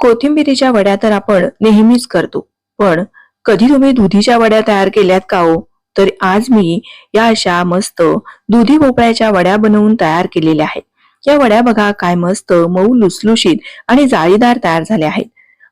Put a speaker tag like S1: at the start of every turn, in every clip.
S1: कोथिंबिरीच्या वड्या तर आपण नेहमीच करतो. पण कधी तुम्ही दुधीच्या वड्या तयार केल्यात का हो? तर आज मी या अशा मस्त दुधी भोपळ्याच्या वड्या बनवून तयार केलेल्या आहेत. या वड्या बघा काय मस्त मऊ लुसलुशीत आणि जाळीदार तयार झाल्या आहेत.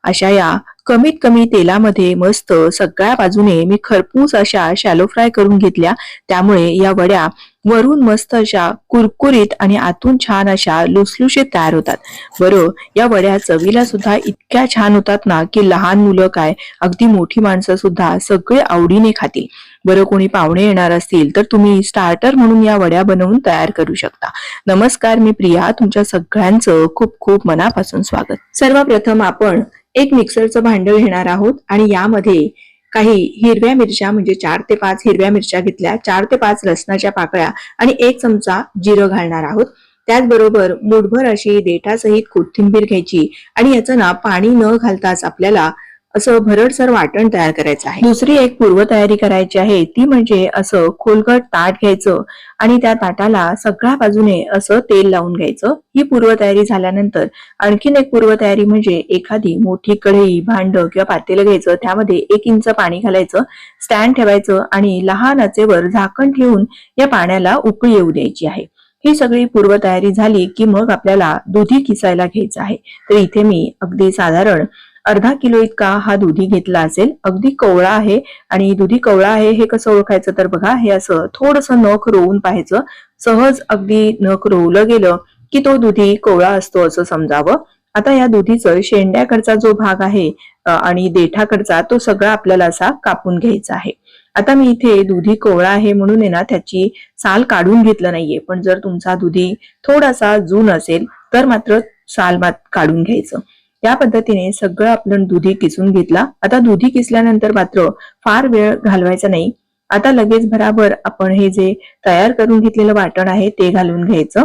S1: अशा या कमीत कमी तेलामध्ये मस्त सगळ्या बाजूने मी खरपूस अशा शॅलो फ्राय करून घेतल्या. त्यामुळे या वड्या वरून मस्त अशा कुरकुरीत आणि आतून छान अशा लुसलुशीत तयार होतात. बरं या वड्या चवीला सुद्धा इतक्या छान होतात ना की लहान मुलं काय अगदी मोठी माणसं सुद्धा सगळे आवडीने खातील. बरं कोणी पाहुणे येणार असतील तर तुम्ही स्टार्टर म्हणून या वड्या बनवून तयार करू शकता. नमस्कार मी प्रिया तुमच्या सगळ्यांचं खूप खूप मनापासून स्वागत. सर्वप्रथम आपण एक मिक्सरचं भांड घेणार आहोत आणि यामध्ये काही हिरव्या मिरच्या म्हणजे चार ते पाच हिरव्या मिरच्या घेतल्या चार ते पाच लसणाच्या पाकळ्या आणि एक चमचा जिरं घालणार आहोत. त्याचबरोबर मुठभर अशी देठासहित कोथिंबीर घ्यायची आणि याचं ना पाणी न घालताच आपल्याला असं भरडसर वाटण तयार करायचं आहे. दुसरी एक पूर्वतयारी करायची आहे ती म्हणजे असं खोलगट ताट घ्यायचं आणि त्या ताटाला सगळ्या बाजूने असं तेल लावून घ्यायचं. ही पूर्वतयारी झाल्यानंतर आणखीन एक पूर्वतयारी म्हणजे एखादी मोठी कढई भांड किंवा पातेलं घ्यायचं. त्यामध्ये एक इंच पाणी घालायचं स्टँड ठेवायचं आणि लहान आचेवर झाकण ठेवून या पाण्याला उकळी येऊ द्यायची आहे. ही सगळी पूर्वतयारी झाली की मग आपल्याला दुधी किसायला घ्यायचं आहे. तर इथे मी अगदी साधारण अर्धा किलो इतका हा दुधी घेतला असेल. अगदी कवळा आहे आणि दुधी कवळा आहे हे कसं ओळखायचं तर बघा हे असं थोडस नख रोवून पाहायचं. सहज अगदी नख रोवलं गेलं की तो दुधी कोवळा असतो असं समजावं. आता या दुधीचं शेंड्याकडचा जो भाग आहे आणि देठाकडचा तो सगळा आपल्याला असा कापून घ्यायचा आहे. आता मी इथे दुधी कोवळा आहे म्हणून आहे ना त्याची साल काढून घेतलं नाहीये. पण जर तुमचा दुधी थोडासा जून असेल तर मात्र साल मात काढून घ्यायचं. या पद्धतीने सगळं आपण दुधी किसून घेतला. आता दुधी किसल्यानंतर मात्र फार वेळ घालवायचा नाही. आता लगेच भराभर आपण हे जे तयार करून घेतलेलं वाटण आहे ते घालून घ्यायचं.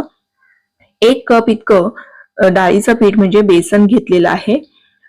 S1: एक कप इतकं डाळीचं पीठ म्हणजे बेसन घेतलेलं आहे.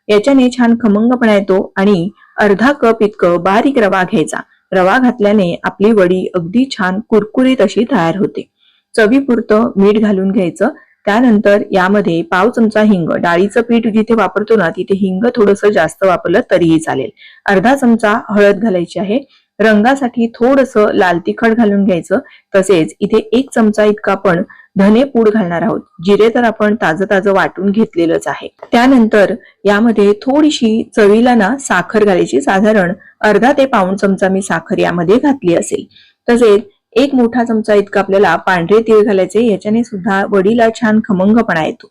S1: याच्याने छान खमंगपणा येतो आणि अर्धा कप इतकं बारीक रवा घ्यायचा. रवा घातल्याने आपली वडी अगदी छान कुरकुरीत अशी तयार होते. चवीपुरतं मीठ घालून घ्यायचं. त्यानंतर यामध्ये पाव चमचा हिंग. डाळीचं पीठ जिथे वापरतो ना तिथे हिंग थोडंसं जास्त वापरलं तरीही चालेल. अर्धा चमचा हळद घालायची आहे. रंगासाठी थोडस लाल तिखट घालून घ्यायचं. तसेच इथे एक चमचा इतका आपण धने पूड घालणार आहोत. जिरे तर आपण ताजं ताजं वाटून घेतलेलंच आहे. त्यानंतर यामध्ये थोडीशी चवीला ना साखर घालायची. साधारण अर्धा ते पाऊण चमचा मी साखर यामध्ये घातली असेल. तसेच एक मोठा चमचा इतका आपल्याला पांढरे तीळ घालायचे याच्याने सुद्धा वडीला छान खमंगपणा येतो.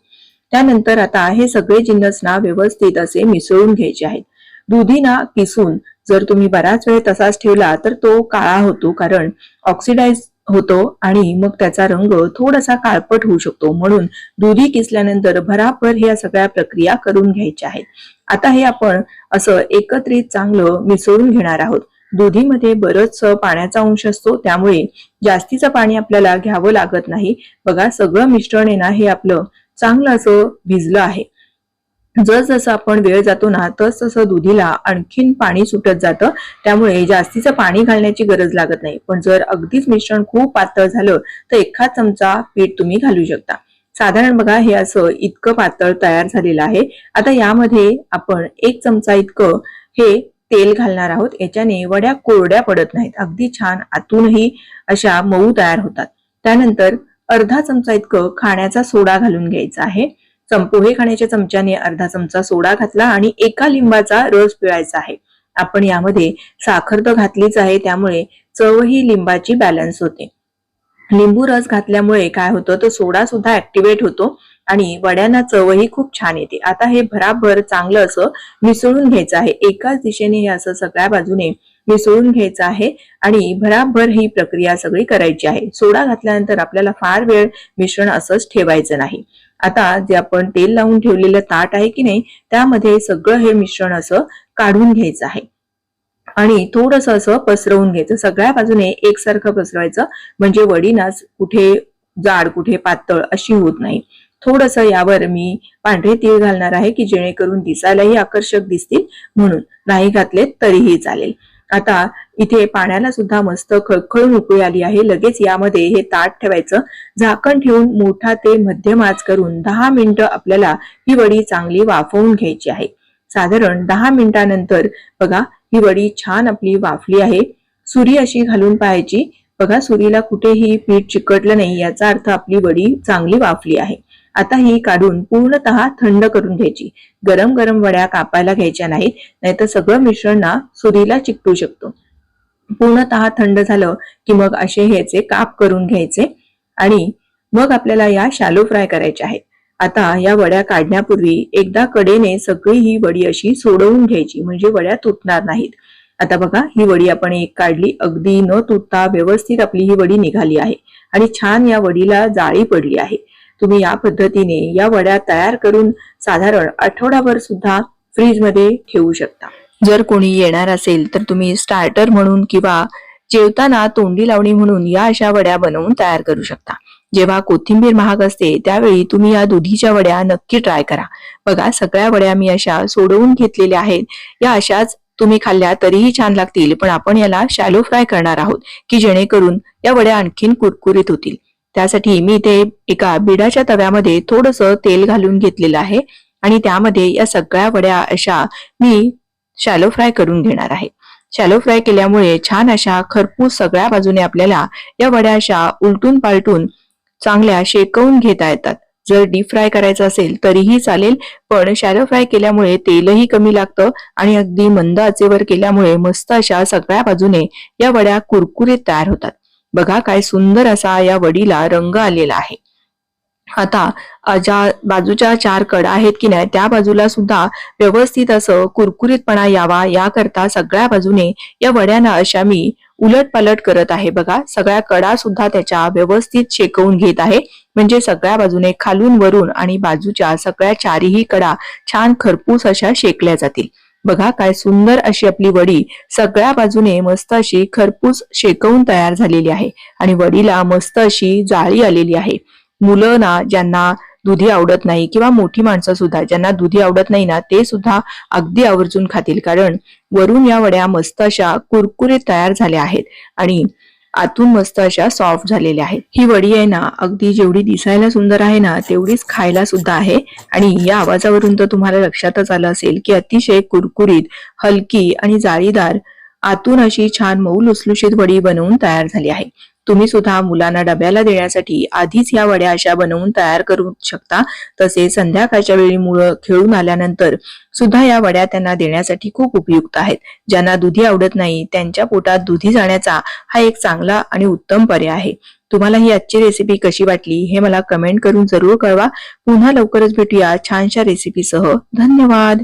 S1: त्यानंतर आता हे सगळे जिन्नस ना व्यवस्थित असे मिसळून घ्यायचे आहेत. दुधी ना किसून जर तुम्ही बराच वेळ तसाच ठेवला तर तो काळा होतो कारण ऑक्सिडाइज होतो आणि मग त्याचा रंग थोडासा काळपट होऊ शकतो. म्हणून दुधी किसल्यानंतर भराभर ह्या सगळ्या प्रक्रिया करून घ्यायच्या आहेत. आता हे आपण असं एकत्रित चांगलं मिसळून घेणार आहोत. दुधीमध्ये बरंच पाण्याचा अंश असतो त्यामुळे जास्तीचं पाणी आपल्याला घ्यावं लागत नाही. बघा सगळं मिश्रण आहे ना हे आपलं चांगलं असं भिजलं आहे. जस जसं आपण वेळ जातो ना तस तसं दुधीला आणखीन पाणी सुटत जातं. त्यामुळे जास्तीचं पाणी घालण्याची गरज लागत नाही. पण जर अगदीच मिश्रण खूप पातळ झालं तर एखाद चमचा पीठ तुम्ही घालू शकता. साधारण बघा हे असं इतकं पातळ तयार झालेलं आहे. आता यामध्ये आपण एक चमचा इतकं हे तेल घालणार आहोत. याच्याने वड्या कोरड्या पडत नाहीत. अगदी छान आतूनही अशा मऊ तयार होतात. त्यानंतर अर्धा चमचा इतकं खाण्याचा सोडा घालून घ्यायचा आहे. पोहे खाण्याच्या चमच्याने अर्धा चमचा सोडा घातला आणि एका लिंबाचा रस पिळायचा आहे. आपण यामध्ये साखर तर घातलीच आहे त्यामुळे चव ही लिंबाची बॅलन्स होते. लिंबू रस घातल्यामुळे काय होतं तो सोडा सुद्धा ऍक्टिव्हेट होतो. आणि वड्यांना चवही खूप छान येते. आता हे भराभर चांगलं असं मिसळून घ्यायचं आहे. एकाच दिशेने हे असं सगळ्या बाजूने मिसळून घ्यायचं आहे आणि भराभर ही प्रक्रिया सगळी करायची आहे. सोडा घातल्यानंतर आपल्याला फार वेळ मिश्रण असंच ठेवायचं नाही. आता जे आपण तेल लावून ठेवलेलं ताट आहे की नाही त्यामध्ये सगळं हे मिश्रण असं काढून घ्यायचं आहे. आणि थोडस असं पसरवून घ्यायचं. सगळ्या बाजूने एकसारखं पसरवायचं. म्हणजे वडीनाच कुठे जाड कुठे पातळ अशी होत नाही. थोडस यावर मी पांढरे तीळ घालणार आहे की जेणेकरून दिसायलाही आकर्षक दिसतील म्हणून नाही घातले तरीही चालेल. आता इथे पाण्याला सुद्धा मस्त खळखळून उकळी आली आहे. लगेच यामध्ये हे ताट ठेवायचं. झाकण ठेवून मोठा ते मध्यम आच करून दहा मिनिटं आपल्याला ही वडी चांगली वाफवून घ्यायची आहे. साधारण दहा मिनिटानंतर बघा ही वडी छान आपली वाफली आहे. सुरी अशी घालून पाहायची. बघा सुरीला कुठेही पीठ चिकटलं नाही याचा अर्थ आपली वडी चांगली वाफली आहे. आता ही काढून पूर्णतः थंड करून घ्यायची. गरम गरम वड्या कापायला घ्यायच्या नाहीत नाहीतर सगळं मिश्रण ना सुरीला चिकटू शकतो. पूर्णतः थंड झालं की मग असे ह्याचे काप करून घ्यायचे आणि मग आपल्याला या शालो फ्राय करायच्या आहेत. आता या वड्या काढण्यापूर्वी एकदा कडेने सगळी ही वडी अशी सोडवून घ्यायची म्हणजे वड्या तुटणार नाहीत. आता बघा ही वडी आपण एक काढली अगदी न तुटता व्यवस्थित आपली ही वडी निघाली आहे आणि छान या वडीला जाळी पडली आहे. तुम्ही या पद्धतीने या वड्या तयार करून साधारण आठवडाभर सुद्धा फ्रीजमध्ये ठेवू शकता. जर कोणी येणार असेल तर तुम्ही स्टार्टर म्हणून किंवा जेवताना तोंडी लावणी म्हणून या अशा वड्या बनवून तयार करू शकता. जेव्हा कोथिंबीर महाग असते त्यावेळी तुम्ही या दुधीच्या वड्या नक्की ट्राय करा. बघा सगळ्या वड्या मी अशा सोडवून घेतलेल्या आहेत. या अशाच तुम्ही खाल्ल्या तरीही छान लागतील पण आपण याला शॅलो फ्राय करणार आहोत की जेणेकरून या वड्या आणखीन कुरकुरीत होतील. त्यासाठी मी ते एका बिडाच्या तव्यामध्ये थोडस तेल घालून घेतलेलं आहे आणि त्यामध्ये या सगळ्या वड्या अशा मी शॅलो फ्राय करून घेणार आहे. शॅलो फ्राय केल्यामुळे छान अशा खरपूस सगळ्या बाजूने आपल्याला या वड्या अशा उलटून पालटून चांगल्या शेकवून घेता येतात. जर डीप फ्राय करायचं असेल तरीही चालेल पण शॅलो फ्राय केल्यामुळे तेलही कमी लागतं आणि अगदी मंद आचेवर केल्यामुळे मस्त अशा सगळ्या बाजूने या वड्या कुरकुरीत तयार होतात. बघा काय सुंदर असा या वडीला रंग आलेला आहे. आता ज्या बाजूच्या चार कडा आहेत की नाही त्या बाजूला सुद्धा व्यवस्थित असं कुरकुरीतपणा यावा याकरता सगळ्या बाजूने या वड्यांना अशा मी उलट पलट करत आहे. बघा सगळ्या कडा सुद्धा त्याच्या व्यवस्थित शेकवून घेत आहे. म्हणजे सगळ्या बाजूने खालून वरून आणि बाजूच्या सगळ्या चारही कडा छान खरपूस अशा शेकल्या जातील. बघा काय सुंदर अशी आपली वडी सगळ्या बाजूने मस्त अशी खरपूस शेकवून तयार झालेली आहे. आणि वडीला मस्त अशी जाळी आलेली आहे. मुलं ना ज्यांना दुधी आवडत नाही किंवा मोठी माणसं सुद्धा ज्यांना दुधी आवडत नाही ना ते सुद्धा अगदी आवर्जून खातील. कारण वरून या वड्या मस्त अशा कुरकुरीत तयार झाल्या आहेत. आणि आतून मस्त अशा सॉफ्ट झालेल्या आहेत. ही वडी आहे ना अगदी जेवढी दिसायला सुंदर आहे ना तेवढीच खायला सुद्धा आहे. आणि या आवाजावरून तर तुम्हाला लक्षातच आलं असेल की अतिशय कुरकुरीत हलकी आणि जाळीदार आतून अशी छान मऊ लुसलुशीत वडी बनवून तयार झाली आहे. तुम्ही सुद्धा मुलांना डब्याला देण्यासाठी आधीच या वड्या अशा बनवून तयार करू शकता. तसेच संध्याकाळच्या वेळी मुलं खेळून आल्यानंतर सुद्धा या वड्या त्यांना देण्यासाठी खूप उपयुक्त आहेत. ज्यांना दुधी आवडत नाही त्यांच्या पोटात दुधी जाण्याचा हा एक चांगला आणि उत्तम पर्याय आहे. तुम्हाला ही आजची रेसिपी कशी वाटली हे मला कमेंट करून जरूर कळवा. पुन्हा लवकरच भेटूया छानशा रेसिपीसह धन्यवाद!